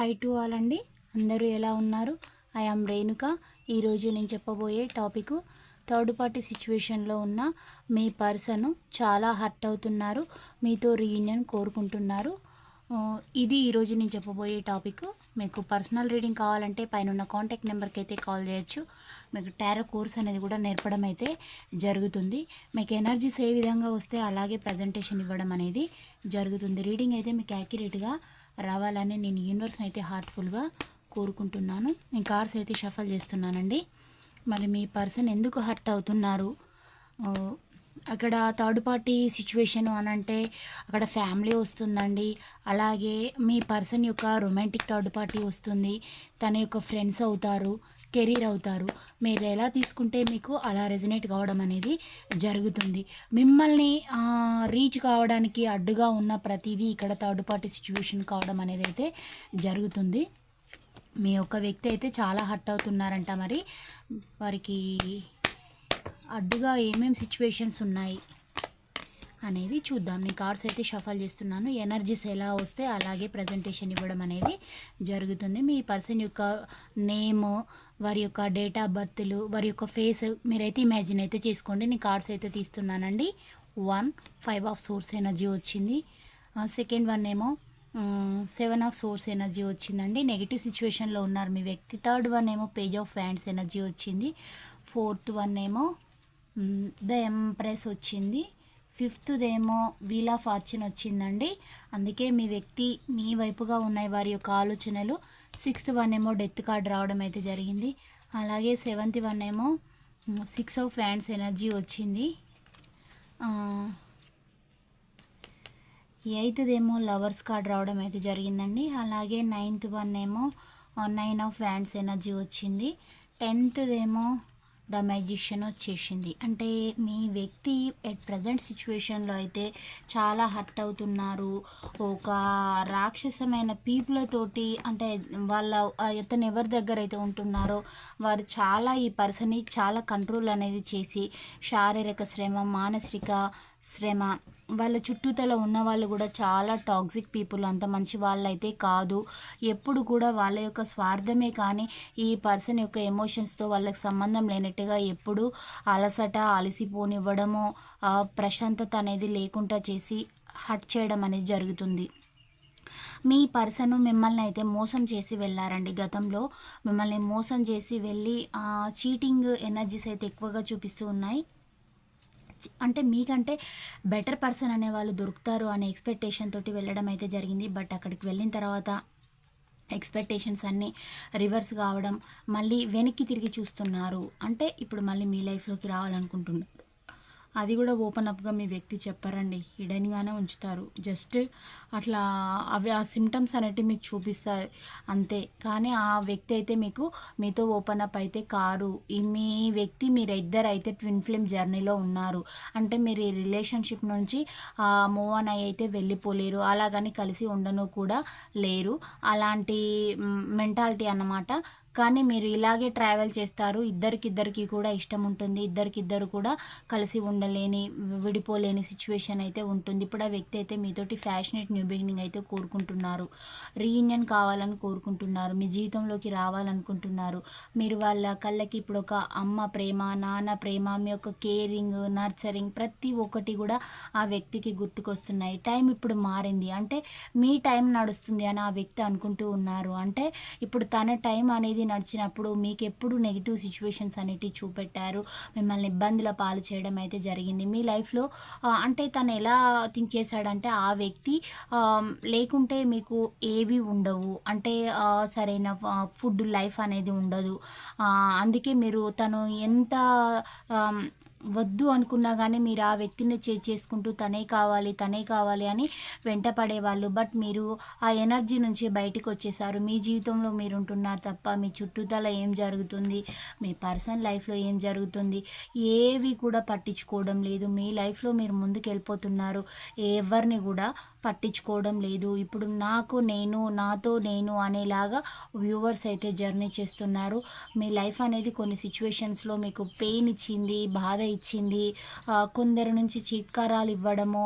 High to all అండి అందరూ ఎలా ఉన్నారు? I am Renuka. ఈరోజు నేను చెప్పబోయే టాపిక్ థర్డ్ పార్టీ సిచ్యువేషన్లో ఉన్న మీ పర్సన్ చాలా హర్ట్ అవుతున్నారు. మీతో రీయూనియన్ కోరుకుంటున్నారు. ఇది ఈరోజు నేను చెప్పబోయే టాపిక్. మీకు పర్సనల్ రీడింగ్ కావాలంటే పైన ఉన్న కాంటాక్ట్ నెంబర్కి అయితే కాల్ చేయొచ్చు. మీకు టారో కోర్స్ అనేది కూడా నేర్పడం అయితే జరుగుతుంది. మీకు ఎనర్జీస్ ఏ విధంగా వస్తే అలాగే ప్రజెంటేషన్ ఇవ్వడం అనేది జరుగుతుంది. రీడింగ్ అయితే మీకు యాక్యురేట్గా రావాలని నేను యూనివర్స్ని అయితే హార్ట్ఫుల్గా కోరుకుంటున్నాను. నేను కార్డ్స్ అయితే షఫల్ చేస్తున్నానండి. మరి మీ పర్సన్ ఎందుకు హర్ట్ అవుతున్నారు? అక్కడ థర్డ్ పార్టీ సిచ్యువేషన్ అని అంటే అక్కడ ఫ్యామిలీ వస్తుందండి. అలాగే మీ పర్సన్ యొక్క రొమాంటిక్ థర్డ్ పార్టీ వస్తుంది. తన యొక్క ఫ్రెండ్స్ అవుతారు కెరీర్ అవుతారు. మీరు ఎలా తీసుకుంటే మీకు అలా రెజినేట్ కావడం అనేది జరుగుతుంది. మిమ్మల్ని రీచ్ కావడానికి అడ్డుగా ఉన్న ప్రతిదీ ఇక్కడ థర్డ్ పార్టీ సిచ్యువేషన్ కావడం అనేది అయితే జరుగుతుంది. మీ యొక్క వ్యక్తి అయితే చాలా హర్ట్ అవుతున్నారంట మరి. వారికి అడ్డుగా ఏమేమి సిచ్యువేషన్స్ ఉన్నాయి అనేది చూద్దాం. నేను కార్డ్స్ అయితే షఫల్ చేస్తున్నాను. ఎనర్జీస్ ఎలా వస్తే అలాగే ప్రజెంటేషన్ ఇవ్వడం అనేది జరుగుతుంది. మీ పర్సన్ యొక్క నేమ్ వారి యొక్క డేట్ ఆఫ్ బర్త్లు వారి యొక్క ఫేస్ మీరైతే ఇమాజిన్ అయితే చేసుకోండి. నేను కార్డ్స్ అయితే తీస్తున్నానండి. One five of swords energy వచ్చింది. సెకండ్ వన్ ఏమో సెవెన్ ఆఫ్ సోర్స్ ఎనర్జీ వచ్చిందండి. నెగిటివ్ సిచ్యువేషన్లో ఉన్నారు మీ వ్యక్తి. థర్డ్ వన్ ఏమో పేజ్ ఆఫ్ ఫ్యాండ్స్ ఎనర్జీ వచ్చింది. ఫోర్త్ వన్ ఏమో ద ఎంప్రెస్ వచ్చింది. ఫిఫ్త్దేమో వీల్ ఆఫ్ ఫార్చ్యూన్ వచ్చిందండి. అందుకే మీ వ్యక్తి మీ వైపుగా ఉన్నాయి వారి యొక్క ఆలోచనలు. సిక్స్త్ వన్ ఏమో డెత్ కార్డ్ రావడం అయితే జరిగింది. అలాగే సెవెంత్ వన్ ఏమో సిక్స్ ఆఫ్ ఫ్యాండ్స్ ఎనర్జీ వచ్చింది. ఎయిత్దేమో లవర్స్ కార్డ్ రావడం అయితే జరిగిందండి. అలాగే నైన్త్ వన్ ఏమో నైన్ ఆఫ్ ఫ్యాండ్స్ ఎనర్జీ వచ్చింది. టెన్త్దేమో ద మ్యాజిషియన్ వచ్చేసింది. అంటే మీ వ్యక్తి ఎట్ ప్రజెంట్ సిచ్యువేషన్లో అయితే చాలా హర్ట్ అవుతున్నారు. ఒక రాక్షసమైన పీపులతోటి అంటే వాళ్ళ ఆ ఇతను ఎవరి దగ్గర అయితే ఉంటున్నారో వారు చాలా ఈ పర్సన్ని చాలా కంట్రోల్ అనేది చేసి శారీరక శ్రమ మానసిక శ్రమ. వాళ్ళ చుట్టూతల ఉన్న వాళ్ళు కూడా చాలా టాక్సిక్ పీపుల్ అంత మంచి వాళ్ళైతే కాదు. ఎప్పుడు కూడా వాళ్ళ యొక్క స్వార్థమే కానీ ఈ పర్సన్ యొక్క ఎమోషన్స్తో వాళ్ళకి సంబంధం లేనట్టుగా ఎప్పుడు అలసట అలసిపోనివ్వడము ప్రశాంతత అనేది లేకుండా చేసి హట్ చేయడం అనేది జరుగుతుంది. మీ పర్సన్ మిమ్మల్ని అయితే మోసం చేసి వెళ్ళారండి గతంలో. మిమ్మల్ని మోసం చేసి వెళ్ళి చీటింగ్ ఎనర్జీస్ అయితే ఎక్కువగా చూపిస్తూ ఉన్నాయి. అంటే మీకంటే బెటర్ పర్సన్ అనే వాళ్ళు దొరుకుతారు అనే ఎక్స్పెక్టేషన్ తోటి వెళ్ళడం అయితే జరిగింది. బట్ అక్కడికి వెళ్ళిన తర్వాత ఎక్స్పెక్టేషన్స్ అన్నీ రివర్స్ కావడం మళ్ళీ వెనక్కి తిరిగి చూస్తున్నారు. అంటే ఇప్పుడు మళ్ళీ మీ లైఫ్లోకి రావాలనుకుంటున్నారు. అది కూడా ఓపెన్ అప్గా మీ వ్యక్తి చెప్పారండి. హిడెన్గానే ఉంచుతారు. జస్ట్ అట్లా అవి ఆ సిమ్టమ్స్ అనేటివి మీకు చూపిస్తారు. అంతే. కానీ ఆ వ్యక్తి అయితే మీకు మీతో ఓపెన్ అప్ అయితే కారు. మీ వ్యక్తి మీరు ఇద్దరు అయితే ట్విన్ ఫిల్మ్ జర్నీలో ఉన్నారు. అంటే మీరు ఈ రిలేషన్షిప్ నుంచి మూవ్ ఆన్ అయ్యి అయితే వెళ్ళిపోలేరు. అలాగని కలిసి ఉండను కూడా లేరు. అలాంటి మెంటాలిటీ అన్నమాట కానీ మీరు ఇలాగే ట్రావెల్ చేస్తారు. ఇద్దరికిద్దరికి కూడా ఇష్టం ఉంటుంది. ఇద్దరికిద్దరు కూడా కలిసి ఉండలేని విడిపోలేని సిచ్యువేషన్ అయితే ఉంటుంది. ఇప్పుడు ఆ వ్యక్తి అయితే మీతోటి ఫ్యాషనేట్ న్యూ బిగినింగ్ అయితే కోరుకుంటున్నారు. రీయూనియన్ కావాలని కోరుకుంటున్నారు. మీ జీవితంలోకి రావాలనుకుంటున్నారు. మీరు వాళ్ళ కళ్ళకి ఇప్పుడు ఒక అమ్మ ప్రేమ నాన్న ప్రేమ మీ యొక్క కేరింగ్ నర్చరింగ్ ప్రతి ఒక్కటి కూడా ఆ వ్యక్తికి గుర్తుకొస్తున్నాయి. టైం ఇప్పుడు మారింది. అంటే మీ టైం నడుస్తుంది అని ఆ వ్యక్తి అనుకుంటూ ఉన్నారు. అంటే ఇప్పుడు తన టైం అనేది నడిచినప్పుడు మీకు ఎప్పుడు నెగిటివ్ సిచ్యువేషన్స్ అనేటివి చూపెట్టారు? మిమ్మల్ని ఇబ్బందుల పాలు చేయడం అయితే జరిగింది. మీ లైఫ్లో అంటే తను ఎలా థింక్ చేశాడంటే ఆ వ్యక్తి లేకుంటే మీకు ఏవి ఉండవు. అంటే సరైన ఫుడ్ లైఫ్ అనేది ఉండదు. అందుకే మీరు తను ఎంత వద్దు అనుకున్నా కానీ మీరు ఆ వ్యక్తిని చే చేసుకుంటూ తనే కావాలి తనే కావాలి అని వెంట పడేవాళ్ళు. బట్ మీరు ఆ ఎనర్జీ నుంచి బయటకు వచ్చేసారు. మీ జీవితంలో మీరు ఉంటున్నారు తప్ప మీ చుట్టూతల ఏం జరుగుతుంది మీ పర్సనల్ లైఫ్లో ఏం జరుగుతుంది ఏవి కూడా పట్టించుకోవడం లేదు. మీ లైఫ్లో మీరు ముందుకు వెళ్ళిపోతున్నారు ఎవరిని కూడా పట్టించుకోవడం లేదు. ఇప్పుడు నాకు నేను నాతో నేను అనేలాగా వ్యూవర్స్ అయితే జర్నీ చేస్తున్నారు. మీ లైఫ్ అనేది కొన్ని సిచ్యువేషన్స్లో మీకు పెయిన్ ఇచ్చింది బాధ ఇచ్చింది. కొందరి కొందరు నుంచి చీత్కారాలు ఇవ్వడము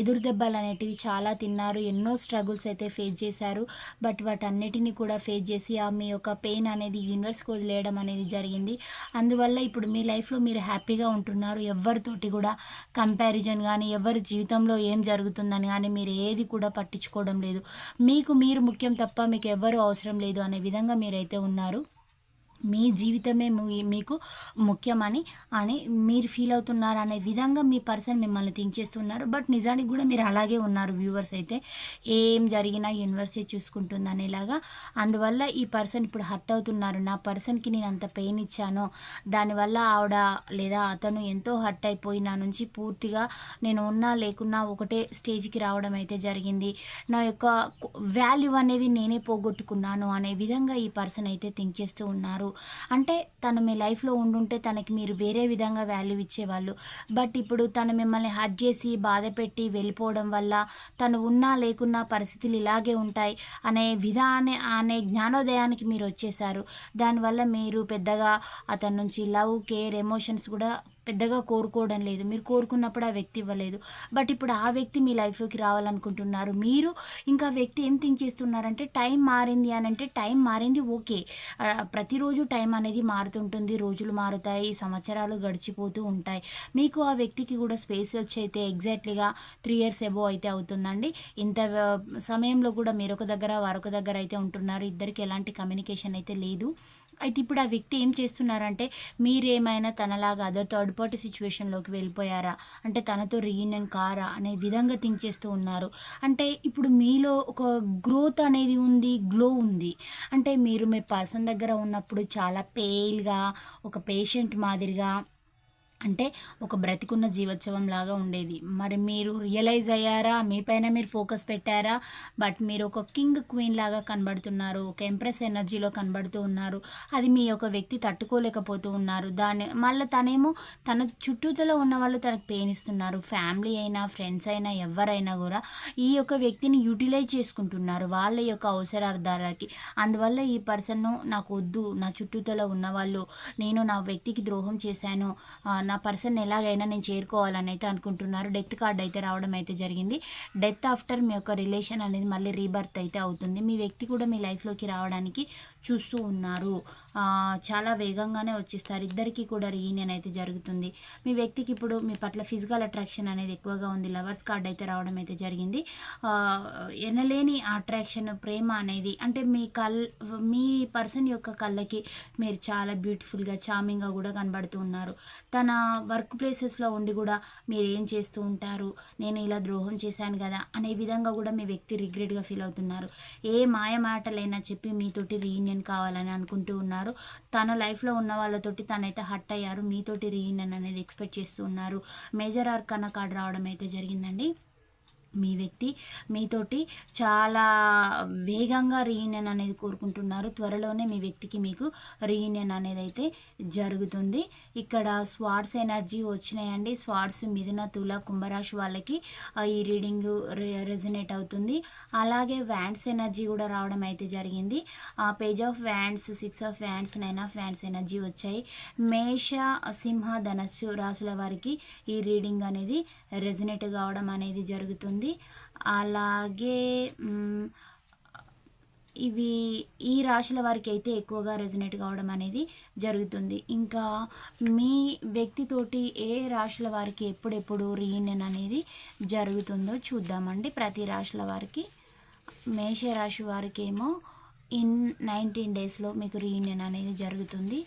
ఎదురు దెబ్బలు అనేటివి చాలా తిన్నారు. ఎన్నో స్ట్రగుల్స్ అయితే ఫేస్ చేశారు. బట్ వాటన్నిటిని కూడా ఫేస్ చేసి ఆ మీ యొక్క పెయిన్ అనేది యూనివర్స్కి వదిలేయడం అనేది జరిగింది. అందువల్ల ఇప్పుడు మీ లైఫ్లో మీరు హ్యాపీగా ఉంటున్నారు. ఎవరితోటి కూడా కంపారిజన్ కానీ ఎవరి జీవితంలో ఏం జరుగుతుందని కానీ మీరు ఏది కూడా పట్టించుకోవడం లేదు. మీకు మీరు ముఖ్యం తప్ప మీకు ఎవ్వరూ అవసరం లేదు అనే విధంగా మీరైతే ఉన్నారు. మీ జీవితమే మీకు ముఖ్యమని అని మీరు ఫీల్ అవుతున్నారు అనే విధంగా మీ పర్సన్ మిమ్మల్ని థింక్ చేస్తున్నారు. బట్ నిజానికి కూడా మీరు అలాగే ఉన్నారు వ్యూవర్స్ అయితే. ఏం జరిగినా యూనివర్సిటీ చూసుకుంటుంది అనేలాగా అందువల్ల ఈ పర్సన్ ఇప్పుడు హర్ట్ అవుతున్నారు. నా పర్సన్కి నేను అంత పెయిన్ ఇచ్చాను దానివల్ల ఆవిడ లేదా అతను ఎంతో హర్ట్ అయిపోయి నా నుంచి పూర్తిగా నేను ఉన్నా లేకున్నా ఒకటే స్టేజ్కి రావడం అయితే జరిగింది. నా యొక్క వాల్యూ అనేది నేనే పోగొట్టుకున్నాను అనే విధంగా ఈ పర్సన్ అయితే థింక్ చేస్తూ ఉన్నారు. అంటే తను మీ లైఫ్లో ఉండుంటే తనకి మీరు వేరే విధంగా వాల్యూ ఇచ్చేవాళ్ళు. బట్ ఇప్పుడు తను మిమ్మల్ని హర్ట్ చేసి బాధ పెట్టి వెళ్ళిపోవడం వల్ల తను ఉన్నా లేకున్నా పరిస్థితులు ఇలాగే ఉంటాయి అనే విధానే అనే జ్ఞానోదయానికి మీరు వచ్చేసారు దానివల్ల మీరు పెద్దగా అతని నుంచి లవ్ కేర్ ఎమోషన్స్ కూడా పెద్దగా కోరుకోవడం లేదు. మీరు కోరుకున్నప్పుడు ఆ వ్యక్తి ఇవ్వలేదు. బట్ ఇప్పుడు ఆ వ్యక్తి మీ లైఫ్లోకి రావాలనుకుంటున్నారు. మీరు ఇంకా వ్యక్తి ఏం థింక్ చేస్తున్నారంటే టైం మారింది అని అంటే టైం మారింది ఓకే. ప్రతిరోజు టైం అనేది మారుతుంటుంది. రోజులు మారుతాయి సంవత్సరాలు గడిచిపోతూ ఉంటాయి. మీకు ఆ వ్యక్తికి కూడా స్పేస్ వచ్చి అయితే ఎగ్జాక్ట్లీగా త్రీ ఇయర్స్ ఎబో అయితే అవుతుందండి. ఇంత సమయంలో కూడా మీరొక దగ్గర వారొక దగ్గర అయితే ఉంటున్నారు. ఇద్దరికి ఎలాంటి కమ్యూనికేషన్ అయితే లేదు. అయితే ఇప్పుడు ఆ వ్యక్తి ఏం చేస్తున్నారంటే మీరేమైనా తనలాగా అదో థర్డ్ పార్టీ సిచ్యువేషన్లోకి వెళ్ళిపోయారా? అంటే తనతో రీయూనియన్ కారా? అనే విధంగా థింక్ చేస్తూ ఉన్నారు. అంటే ఇప్పుడు మీలో ఒక గ్రోత్ అనేది ఉంది గ్లో ఉంది. అంటే మీరు మీ పర్సన్ దగ్గర ఉన్నప్పుడు చాలా పేల్గా ఒక పేషెంట్ మాదిరిగా అంటే ఒక బ్రతికున్న జీవోత్సవం లాగా ఉండేది. మరి మీరు రియలైజ్ అయ్యారా? మీ పైన మీరు ఫోకస్ పెట్టారా? బట్ మీరు ఒక కింగ్ క్వీన్ లాగా కనబడుతున్నారు. ఒక ఎంప్రెస్ ఎనర్జీలో కనబడుతూ ఉన్నారు. అది మీ యొక్క వ్యక్తి తట్టుకోలేకపోతూ ఉన్నారు. దాని మళ్ళీ తనేమో తన చుట్టూతలో ఉన్న వాళ్ళు తనకు పెయిన్ ఇస్తున్నారు ఫ్యామిలీ అయినా ఫ్రెండ్స్ అయినా ఎవరైనా కూడా ఈ యొక్క వ్యక్తిని యూటిలైజ్ చేసుకుంటున్నారు. వాళ్ళ యొక్క అవసరార్థాలకి. అందువల్ల ఈ పర్సన్ నాకు వద్దు. నా చుట్టూతలో ఉన్నవాళ్ళు నేను నా వ్యక్తికి ద్రోహం చేశాను. నా పర్సన్ ఎలాగైనా నేను చేరుకోవాలని అయితే అనుకుంటున్నారు. డెత్ కార్డ్ అయితే రావడం అయితే జరిగింది. డెత్ ఆఫ్టర్ మీ యొక్క రిలేషన్ అనేది మళ్ళీ రీబర్త్ అయితే అవుతుంది. మీ వ్యక్తి కూడా మీ లైఫ్లోకి రావడానికి చూస్తూ ఉన్నారు. చాలా వేగంగానే వచ్చేస్తారు. ఇద్దరికీ కూడా రీయూనియన్ అయితే జరుగుతుంది. మీ వ్యక్తికి ఇప్పుడు మీ పట్ల ఫిజికల్ అట్రాక్షన్ అనేది ఎక్కువగా ఉంది. లవర్స్ కార్డ్ అయితే రావడం అయితే జరిగింది. ఎనలేని అట్రాక్షన్ ప్రేమ అనేది అంటే మీ కల్ మీ పర్సన్ యొక్క కళ్ళకి మీరు చాలా బ్యూటిఫుల్గా చామింగ్గా కూడా కనబడుతూ ఉన్నారు. తన వర్క్ ప్లేసెస్లో ఉండి కూడా మీరు ఏం చేస్తూ ఉంటారు? నేను ఇలా ద్రోహం చేశాను కదా అనే విధంగా కూడా మీ వ్యక్తి రిగ్రెట్గా ఫీల్ అవుతున్నారు. ఏ మాయ మాటలైనా చెప్పి మీతోటి రీయూనియన్ కావాలని అనుకుంటూ ఉన్నారు. తన లైఫ్లో ఉన్న వాళ్ళతోటి తనైతే హట్ అయ్యారు. మీతోటి రీయూనియన్ అనేది ఎక్స్పెక్ట్ చేస్తూ ఉన్నారు. మేజర్ ఆర్క్ కార్డ్ రావడం అయితే జరిగిందండి. మీ వ్యక్తి మీతోటి చాలా వేగంగా రీయూనియన్ అనేది కోరుకుంటున్నారు. త్వరలోనే మీ వ్యక్తికి మీకు రీయూనియన్ అనేది అయితే జరుగుతుంది. ఇక్కడ స్వార్ట్స్ ఎనర్జీ వచ్చినాయండి. స్వార్ట్స్ మిథున తుల కుంభరాశి వాళ్ళకి ఈ రీడింగ్ రెజనేట్ అవుతుంది. అలాగే వ్యాండ్స్ ఎనర్జీ కూడా రావడం అయితే జరిగింది. Page of wands six of wands nine of wands energy వచ్చాయి. మేష సింహ ధనస్సు రాసుల వారికి ఈ రీడింగ్ అనేది రెజినేట్ కావడం అనేది జరుగుతుంది. అలాగే ఇవి ఈ రాశుల వారికి అయితే ఎక్కువగా రెజనేట్ కావడం అనేది జరుగుతుంది. ఇంకా మీ వ్యక్తితోటి ఏ రాశుల వారికి ఎప్పుడెప్పుడు రీయూనియన్ అనేది జరుగుతుందో చూద్దామండి. ప్రతి రాశుల వారికి మేషరాశి వారికి ఏమో ఇన్ నైన్టీన్ డేస్లో మీకు రీయూనియన్ అనేది జరుగుతుంది.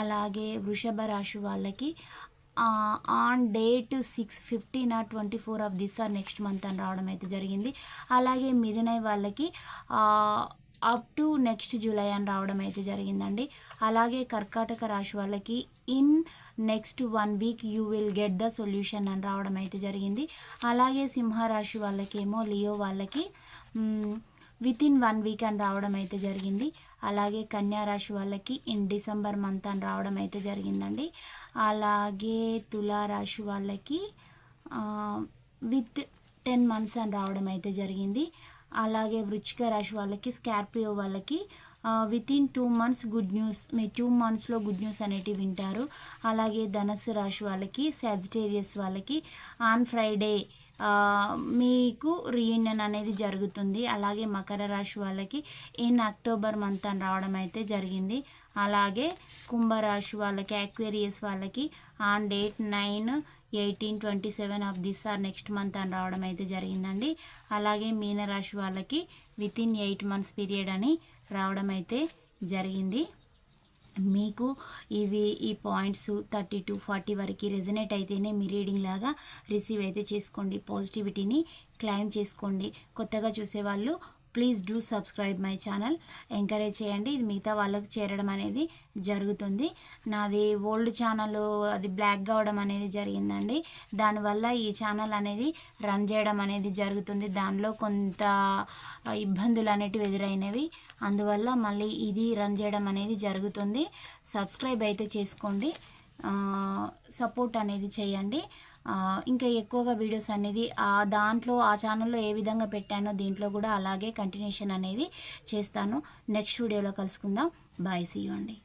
అలాగే వృషభ రాశి వాళ్ళకి on date six fifteen or twenty four of this or next month అని రావడం అయితే జరిగింది. అలాగే మిథునై వాళ్ళకి అప్ టు నెక్స్ట్ జూలై అని రావడం అయితే జరిగిందండి. అలాగే కర్కాటక రాశి వాళ్ళకి in next one week you will get the solution అని రావడం అయితే జరిగింది. అలాగే సింహరాశి వాళ్ళకేమో లియో వాళ్ళకి విత్ ఇన్ వన్ వీక్ అని రావడం అయితే జరిగింది. అలాగే కన్యా రాశి వాళ్ళకి ఇన్ డిసెంబర్ మంత్ అని రావడం అయితే జరిగిందండి. అలాగే తులారాశి వాళ్ళకి విత్ టెన్ మంత్స్ అని రావడం అయితే జరిగింది. అలాగే వృచ్చిక రాశి వాళ్ళకి స్కార్పియో వాళ్ళకి within two months good news మీ టూ మంత్స్లో గుడ్ న్యూస్ అనేటివి వింటారు. అలాగే ధనస్సు రాశి వాళ్ళకి సాజిటేరియస్ వాళ్ళకి ఆన్ ఫ్రైడే మీకు రీయూనియన్ అనేది జరుగుతుంది. అలాగే మకర రాశి వాళ్ళకి ఇన్ అక్టోబర్ మంత్ అని రావడం అయితే జరిగింది. అలాగే కుంభరాశి వాళ్ళకి అక్వేరియస్ వాళ్ళకి on date nine eighteen twenty seven of this or next month అని రావడం అయితే జరిగిందండి. అలాగే మీనరాశి వాళ్ళకి with in eight months period అని రావడం అయితే జరిగింది. మీకు ఇవి ఈ పాయింట్స్ థర్టీ టు ఫార్టీ వరకు రెజనేట్ అయితేనే మీ రీడింగ్ లాగా రిసీవ్ అయితే చేసుకోండి. పాజిటివిటీని క్లైమ్ చేసుకోండి. కొత్తగా చూసేవాళ్ళు please do subscribe my channel encourage చేయండి. ఇది మిగతా వాళ్ళకి చేరడం అనేది జరుగుతుంది. నాది ఓల్డ్ ఛానల్ అది బ్లాక్ కావడం అనేది జరిగిందండి. దానివల్ల ఈ ఛానల్ అనేది రన్ చేయడం అనేది జరుగుతుంది. దానిలో కొంత ఇబ్బందులు అనేటివి ఎదురైనవి. అందువల్ల మళ్ళీ ఇది రన్ చేయడం అనేది జరుగుతుంది. సబ్స్క్రైబ్ అయితే చేసుకోండి. సపోర్ట్ అనేది చేయండి. ఇంకా ఎక్కువగా వీడియోస్ అనేది ఆ దాంట్లో ఆ ఛానల్లో ఏ విధంగా పెట్టానో దీంట్లో కూడా అలాగే కంటిన్యూషన్ అనేది చేస్తాను. నెక్స్ట్ వీడియోలో కలుసుకుందాం. బాయ్ సీ అండి.